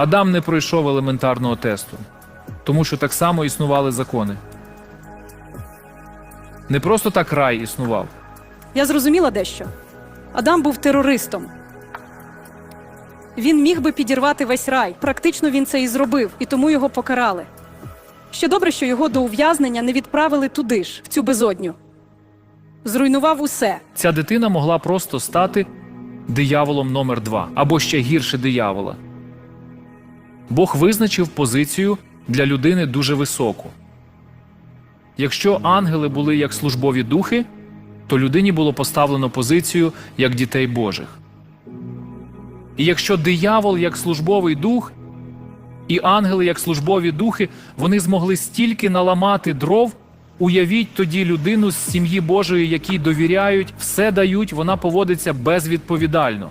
Адам не пройшов елементарного тесту, тому що так само існували закони. Не просто так рай існував. Я зрозуміла дещо. Адам був терористом. Він міг би підірвати весь рай. Практично він це і зробив, і тому його покарали. Ще добре, що його до ув'язнення не відправили туди ж, в цю безодню. Зруйнував усе. Ця дитина могла просто стати дияволом номер два або ще гірше диявола. Бог визначив позицію для людини дуже високу. Якщо ангели були як службові духи, то людині було поставлено позицію як дітей Божих. І якщо диявол як службовий дух, і ангели як службові духи, вони змогли стільки наламати дров. Уявіть тоді людину з сім'ї Божої, якій довіряють, все дають, вона поводиться безвідповідально.